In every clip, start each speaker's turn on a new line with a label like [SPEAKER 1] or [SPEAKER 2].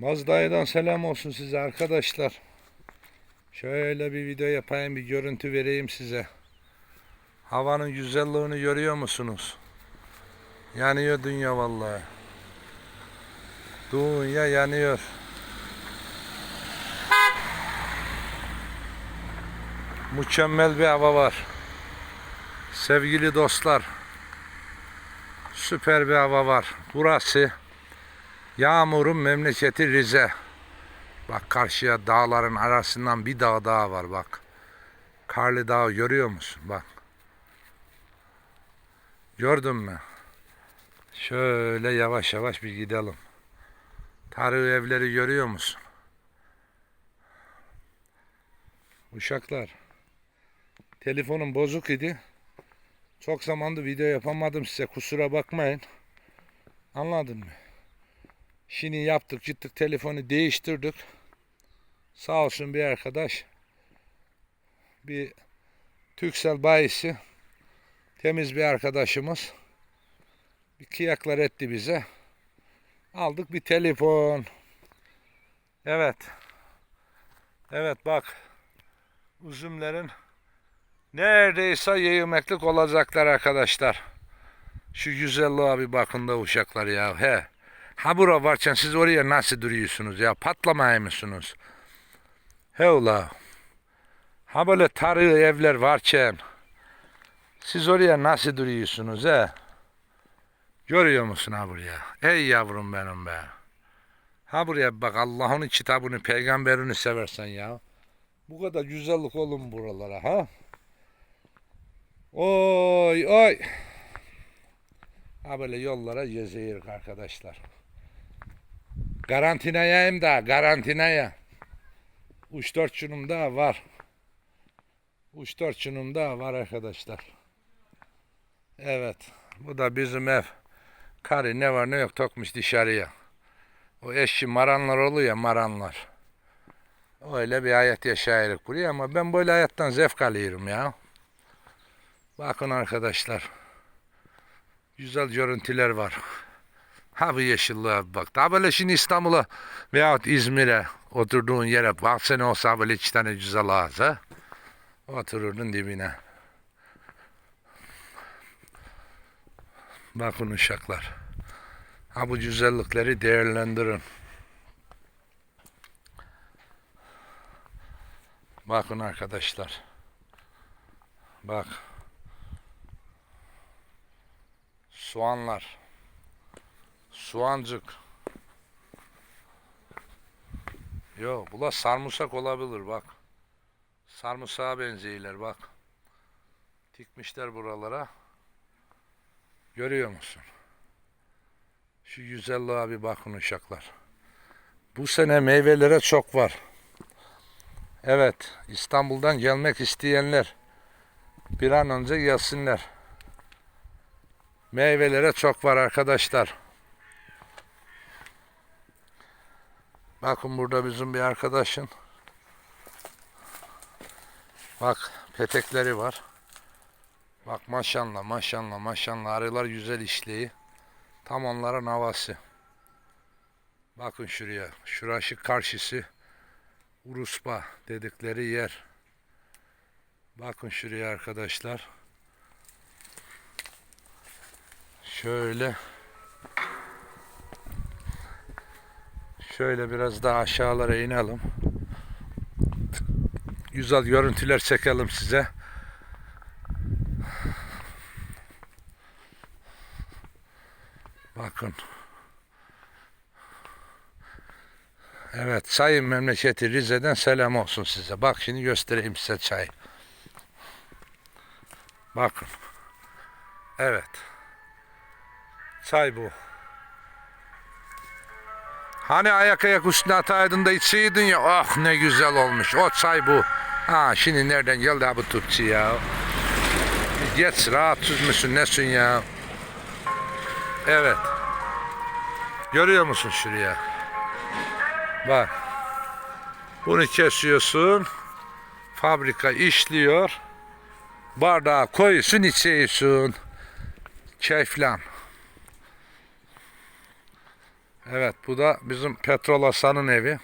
[SPEAKER 1] Mazda'dan selam olsun size arkadaşlar. Şöyle bir video yapayım, bir görüntü vereyim size. Havanın güzelliğini görüyor musunuz? Yanıyor dünya vallahi. Dünya yanıyor. Mükemmel bir hava var. Sevgili dostlar. Süper bir hava var. Burası Yağmur'un memleketi Rize. Bak karşıya dağların arasından bir dağ daha var bak. Karlı Dağ görüyor musun? Bak. Gördün mü? Şöyle yavaş yavaş bir gidelim. Tarih evleri görüyor musun? Uşaklar. Telefonum bozuk idi. Çok zamandır video yapamadım size kusura bakmayın. Anladın mı? Şimdi yaptık gittik telefonu değiştirdik. Sağ olsun bir arkadaş. Bir Türksel bayisi. Temiz bir arkadaşımız. Bir kıyaklar etti bize. Aldık bir telefon. Evet. Evet bak. Üzümlerin neredeyse yemeklik olacaklar arkadaşlar. Şu güzelliğe bir bakın da uşaklar ya. He. Ha bura varken siz oraya nasıl duruyorsunuz ya? Patlamaya mısınız? He ula. Ha böyle tarih evler varken siz oraya nasıl duruyorsunuz he? Görüyor musun ha buraya? Ey yavrum benim be. Ha buraya bak Allah'ın kitabını, peygamberini seversen ya. Bu kadar güzellik olun buralara ha. Oy oy. Ha böyle yollara geziyoruz arkadaşlar. Karantinaya hem daha karantinaya. Uç dört şunum daha var. Uç dört şunum daha var arkadaşlar. Evet. Bu da bizim ev. Karı ne var ne yok tokmuş dışarıya. O eşi maranlar oluyor maranlar. Öyle bir hayat yaşayırız buraya ama ben böyle hayattan zevk alıyorum ya. Bakın arkadaşlar. Güzel görüntüler var. Ha bu yeşilliğe bak. Daha böyle şimdi İstanbul'a veyahut İzmir'e oturduğun yere bak sen olsa böyle iki tane güzel ağız ha. Otururdun dibine. Bakın uşaklar. Ha bu güzellikleri değerlendirin. Bakın arkadaşlar. Bak. Soğanlar. Soğancık. Yo, bu da sarımsak olabilir bak. Sarımsağa benziyorlar bak. Dikmişler buralara. Görüyor musun? Şu güzelliğe bir bakın uşaklar. Bu sene meyvelere çok var. Evet, İstanbul'dan gelmek isteyenler bir an önce gelsinler. Meyvelere çok var arkadaşlar. Bakın burada bizim bir arkadaşın bak petekleri var. Bak maşallah maşallah maşallah arılar güzel işleyi. Tam onların havası. Bakın şuraya. Şurası karşısı Uruspa dedikleri yer. Bakın şuraya arkadaşlar. Şöyle Şöyle biraz daha aşağılara inelim. Güzel görüntüler çekelim size. Bakın. Evet, sayın memleketi Rize'den selam olsun size. Bak şimdi göstereyim size çay. Bakın. Evet. Çay bu. Hani ayak ayak üstüne ataydın da içseydin ya. Oh ne güzel olmuş. O çay bu. Ha şimdi nereden geldi ha bu tutçu ya? Geç rahatsız mısın nesin ya? Evet. Görüyor musun şuraya? Bak. Bunu kesiyorsun. Fabrika işliyor. Bardağa koyuyorsun içiyorsun. Keyiflen. Evet bu da bizim Petrol Hasan'ın evi.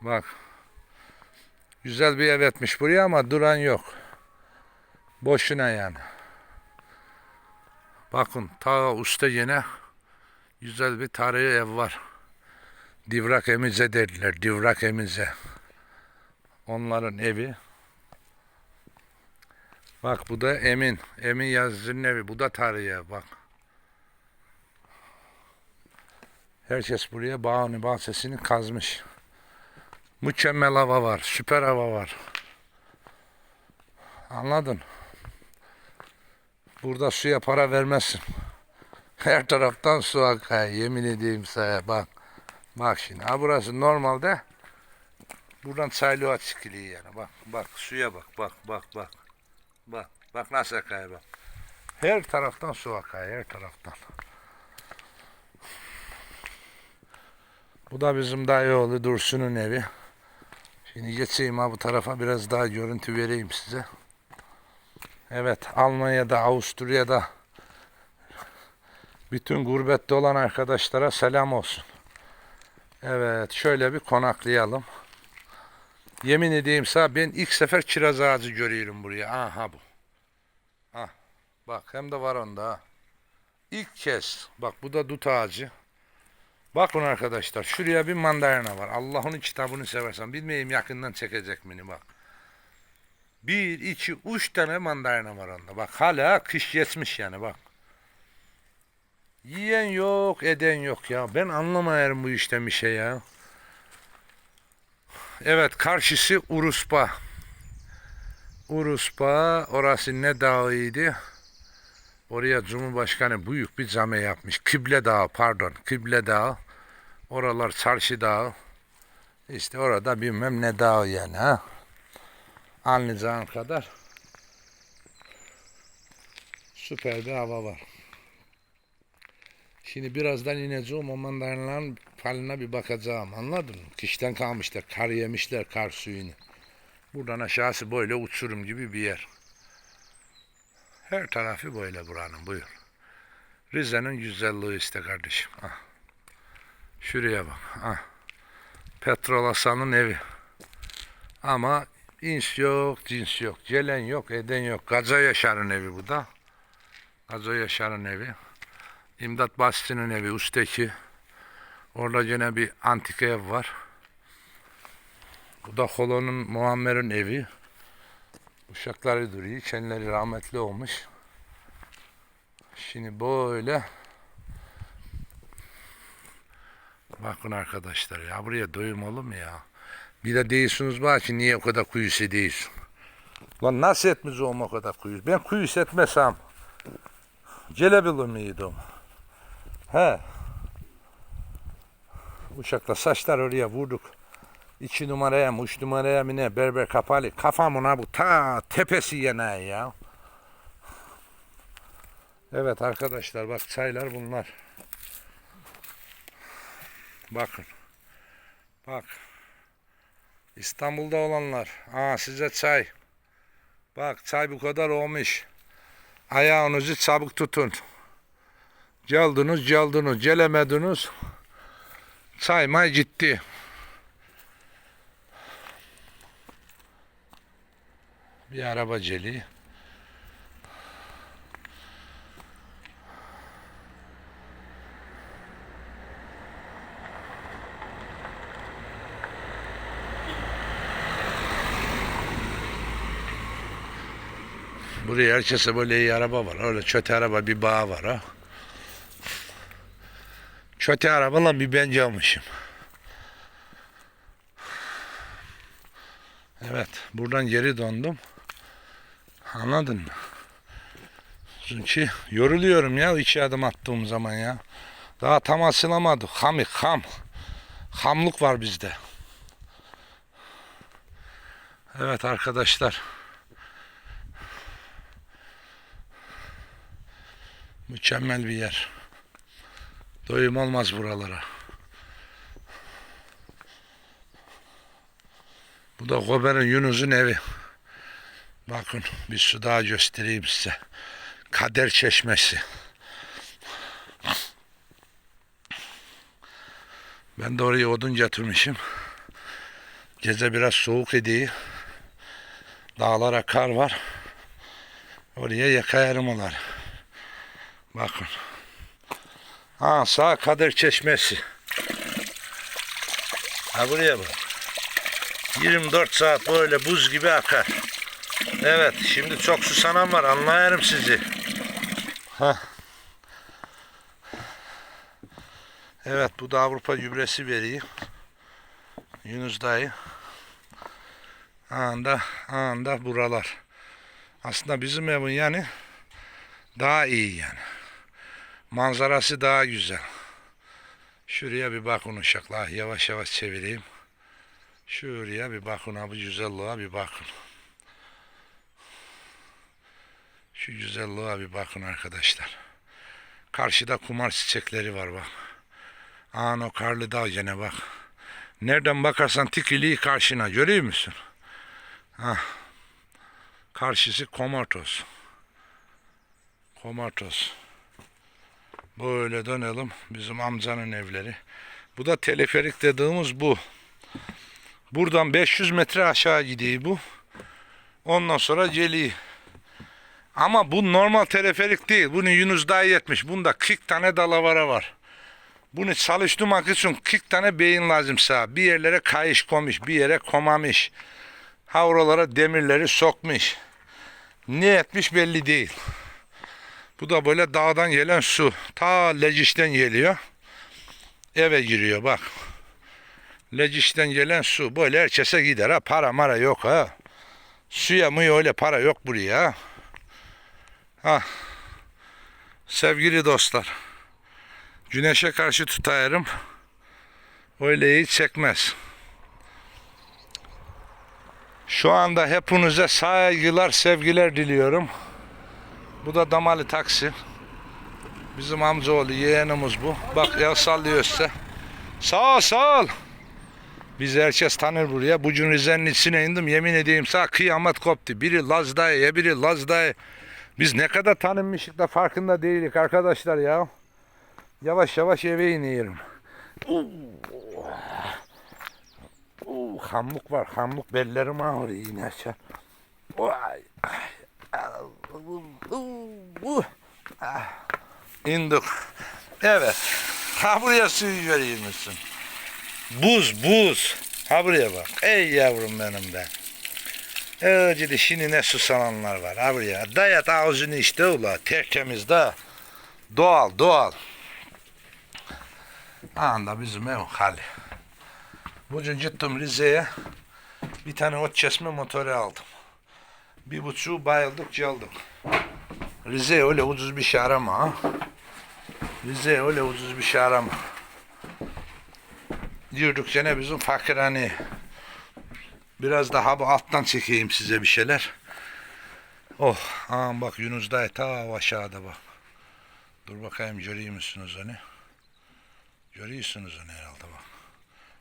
[SPEAKER 1] Bak. Güzel bir ev etmiş buraya ama duran yok. Boşuna yani. Bakın ta usta yine güzel bir tarihi ev var. Divrak Emize dediler. Divrak Emize. Onların evi. Bak bu da Emin. Emin Yazıcı'nın evi. Bu da tarihi ev bak. Herkes buraya bağını bahçesini kazmış. Mükemmel hava var. Süper hava var. Anladın? Burada suya para vermezsin. Her taraftan su akar. Yemin edeyim sana bak. Bak şimdi. Ha burası normalde buradan çaylığa çıkılıyor yani. Bak bak suya bak. Bak bak bak. Bak bak nasıl akıyor bak. Her taraftan su akıyor. Her taraftan. Bu da bizim dayıoğlu Dursun'un evi. Şimdi geçeyim ha bu tarafa biraz daha görüntü vereyim size. Evet Almanya'da, Avusturya'da bütün gurbette olan arkadaşlara selam olsun. Evet şöyle bir konaklayalım. Yemin edeyim sana ben ilk sefer kiraz ağacı görüyorum buraya. Aha bu. Ha, bak hem de var onda ha. İlk kez. Bak bu da dut ağacı. Bakın arkadaşlar şuraya bir mandalina var. Allah'ın kitabını seversen bilmeyeyim yakından çekecek beni bak. Bir, iki, üç tane mandalina var onda. Bak hala kış geçmiş yani bak. Yiyen yok, eden yok ya. Ben anlamıyorum bu işten bir şey ya. Evet karşısı Uruspa. Uruspa orası ne dağıydı? Oraya Cumhurbaşkanı büyük bir cami yapmış. Kıble Dağı pardon. Kıble Dağı. Oralar Çarşı Dağı. İşte orada bilmem ne dağı yani ha. Anlayacağın kadar. Süper bir hava var. Şimdi birazdan ineceğim o mandalinaların faline bir bakacağım anladın mı? Kıştan kalmışlar, kar yemişler kar suyunu. Buradan aşağısı böyle uçurum gibi bir yer. Her tarafı böyle buranın buyur. Rize'nin güzelliği işte kardeşim. Ah. Şuraya bak. Ah. Petrol Hasan'ın evi. Ama ins yok, cins yok. Gelen yok, eden yok. Gaza Yaşar'ın evi bu da. Gaza Yaşar'ın evi. İmdat Bastı'nın evi üstteki. Orada gene bir antika ev var. Bu da Holo'nun Muammer'in evi. Uşakları duruyor. Kendileri rahmetli olmuş. Şimdi böyle Bakın arkadaşlar ya buraya doyum olur ya? Bir de değilsiniz bak ki niye o kadar kuyusu değilsin? Lan nasıl etmez olma o kadar kuyusu? Ben kuyusu etmesem gelebilir miydim? He. Uşakla saçlar oraya vurduk. İki numaraya mı, üç numaraya mı ne berber kapalı. Kafamın ha bu ta tepesi yener ya. Evet arkadaşlar bak çaylar bunlar. Bakın. Bak. İstanbul'da olanlar. Aa size çay. Bak çay bu kadar olmuş. Ayağınızı çabuk tutun. Geldiniz geldiniz. Gelemediniz. Çay may gitti. Bir araba celi. Buraya herkese böyle iyi araba var. Öyle çöte araba bir bağ var ha. Çöte arabayla bir ben almışım. Evet. Buradan geri döndüm. Anladın mı? Çünkü yoruluyorum ya iki adım attığım zaman ya. Daha tam asılamadık. Hamik, ham. Hamlık var bizde. Evet arkadaşlar. Mükemmel bir yer. Doyum olmaz buralara. Bu da Gober'in Yunus'un evi. Bakın bir su daha göstereyim size. Kader Çeşmesi. Ben de oraya odun getirmişim. Gece biraz soğuk idi. Dağlara kar var. Oraya yakayarım onları. Bakın. Ha sağ Kadir Çeşmesi. Ha buraya bak. 24 saat böyle buz gibi akar. Evet şimdi çok susanan var anlayarım sizi. Ha. Evet bu da Avrupa gübresi veriyor. Yunus dayı. Anda, anda buralar. Aslında bizim evin yani daha iyi yani. Manzarası daha güzel. Şuraya bir bakın uşaklar. Yavaş yavaş çevireyim. Şuraya bir bakın abi güzelliğe bir bakın. Şu güzelliğe bir bakın arkadaşlar. Karşıda kumar çiçekleri var bak. An o karlı dağ gene bak. Nereden bakarsan tikiliği karşına görüyor musun? Hah. Karşısı Komartos. Komartos. Böyle dönelim. Bizim amcanın evleri. Bu da teleferik dediğimiz bu. Buradan 500 metre aşağı gidiyor bu. Ondan sonra geliyor. Ama bu normal teleferik değil. Bunu Yunus dayı etmiş. Bunda 40 tane dalavara var. Bunu çalıştırmak için 40 tane beyin lazım sağ. Bir yerlere kayış koymuş, bir yere komamış. Ha oralara demirleri sokmuş. Ne etmiş belli değil. Bu da böyle dağdan gelen su. Ta Leciş'ten geliyor. Eve giriyor bak. Leciş'ten gelen su. Böyle herkese gider ha. Para mara yok ha. Suya mı öyle para yok buraya ha. Ha. Sevgili dostlar. Güneşe karşı tutayarım. Öyle iyi çekmez. Şu anda hepinize saygılar, sevgiler diliyorum. Bu da Damalı taksi. Bizim amcaoğlu yeğenimiz bu. Bak el sallıyor size. Sağ ol, sağ ol. Biz herkes tanır buraya. Bucun Rize'nin içine indim. Yemin edeyim sağ kıyamet koptu. Biri Laz dayı, biri Laz dayı. Biz ne kadar tanınmışık da farkında değilik arkadaşlar ya. Yavaş yavaş eve iniyorum. Uh, hamluk var. Hamluk bellerim ağrıyor yine aşağı. Vay. Ah. İndik. Evet. Ha buraya suyu göreyim misin? Buz buz. Ha buraya bak. Ey yavrum benim be. Öyle şimdi ne susananlar var. Ha buraya. Dayat ağzını işte ula. Tertemiz de. Doğal doğal. Anda bizim ev hali. Bugün gittim Rize'ye. Bir tane ot kesme motoru aldım. Bir buçuğu bayıldık geldik. Rize öyle ucuz bir şey arama ha. Rize öyle ucuz bir şey arama. Diyorduk gene bizim fakirhane. Biraz daha bu alttan çekeyim size bir şeyler. Oh, aman bak Yunus dayı ta aşağıda bak. Dur bakayım görüyor musunuz onu? Görüyorsunuz onu herhalde bak.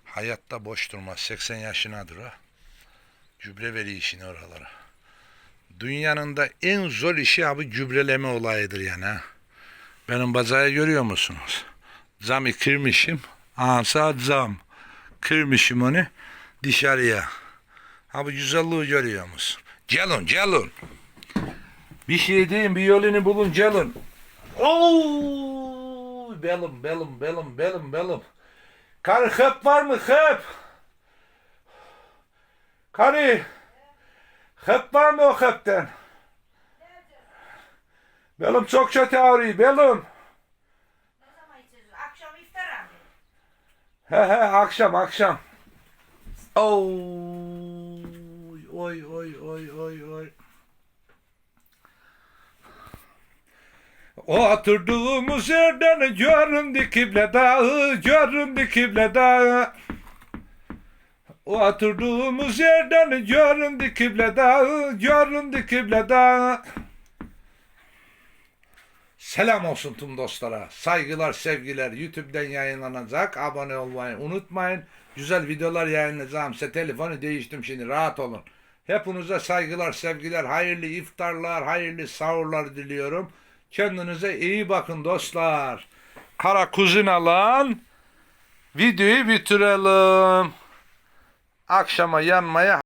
[SPEAKER 1] Hayatta boş durmaz. 80 yaşınadır ha. Gübre veriyor işini oralara. Dünyanın da en zor işi abi gübreleme olayıdır yani ha. Benim bazayı görüyor musunuz? Camı kırmışım. Ansa cam. Kırmışım onu dışarıya. Abi güzelliği görüyor musun? Gelin gelin. Bir şey diyeyim bir yolunu bulun gelin. Oo, belim belim belim belim belim. Karı hep var mı hep? Karı. Hep var mı o hepten? Belim çok kötü ağrıyor belim.
[SPEAKER 2] Ne zaman içeceğiz? Akşam.
[SPEAKER 1] He he akşam akşam. Oy oy oy oy oy oy. Oturduğumuz yerden göründü kible dağı, göründü kible dağı. Oturduğumuz yerden göründü kible dağı, göründü kible dağı. Selam olsun tüm dostlara. Saygılar, sevgiler. YouTube'dan yayınlanacak. Abone olmayı unutmayın. Güzel videolar yayınlayacağım. Size telefonu değiştim şimdi. Rahat olun. Hepinize saygılar, sevgiler. Hayırlı iftarlar, hayırlı sahurlar diliyorum. Kendinize iyi bakın dostlar. Kara kuzinalan videoyu bitirelim. Akşama yanmaya